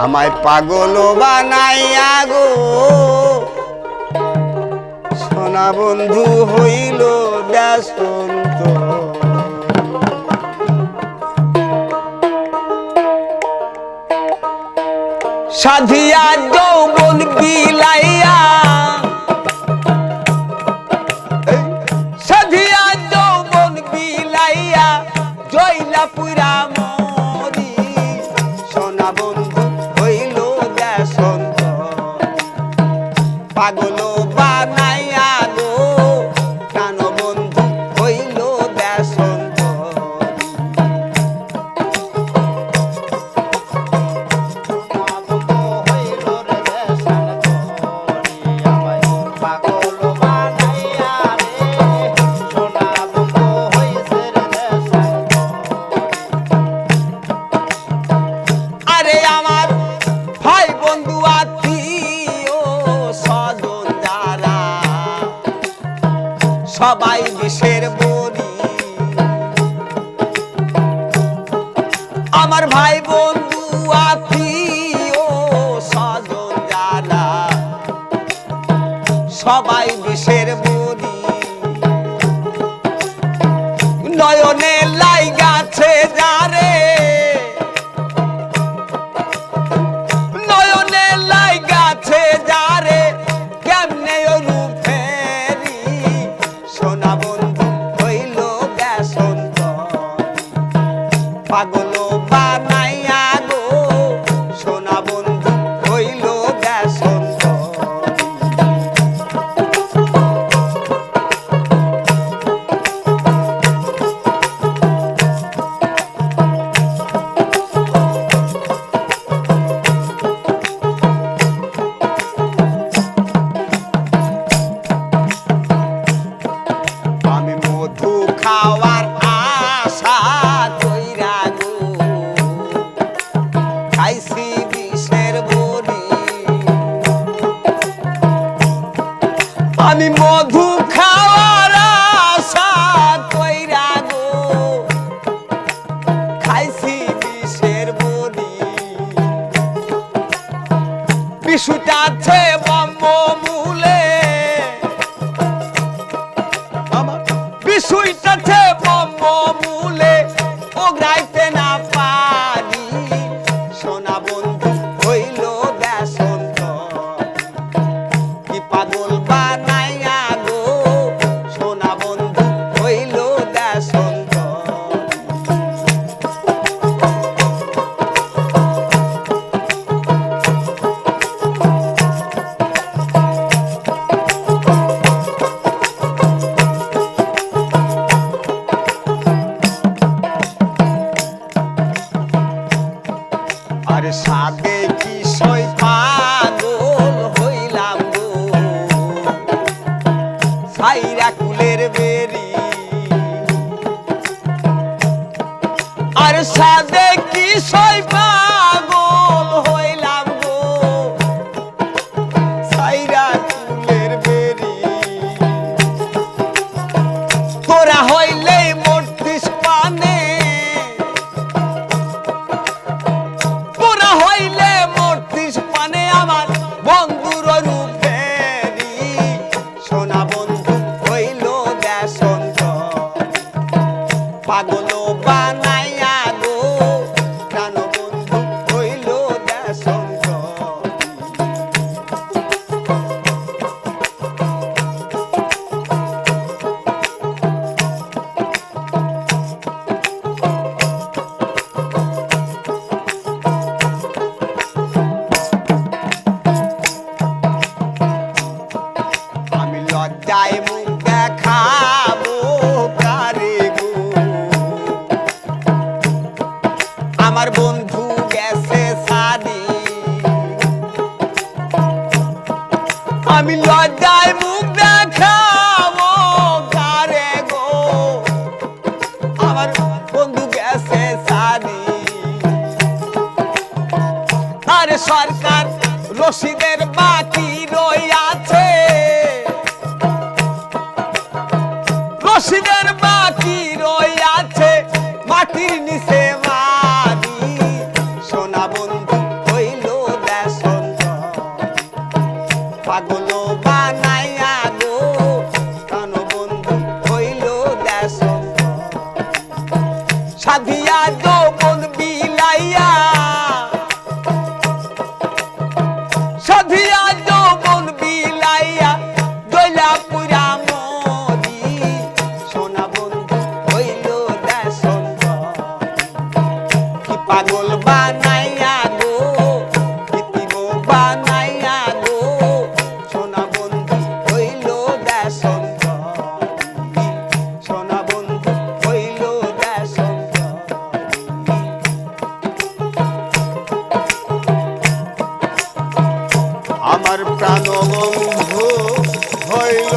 আমায় পাগল বানাইয়া গো। সোনা বন্ধু হইল ব্যস্ত। সাধিয়া যৌবন বিলাই পাগল বানা সবাই বিষের বনি আমার ভাই বন্ধু আত্মীয় স্বজন দাদা সবাই বিষের বনি নয় আমি মধু খাওয়ার আশা কইরা গো। খাইছি বিষের বনি। বিষুটাছে বাম্বু five five আমি লজ্জায় মুখ দেখাবো কারে গো? আমার বন্ধু গেছে সারি আরে সরকার রশিদে পাগল আমার প্রাণ বন্ধু হইল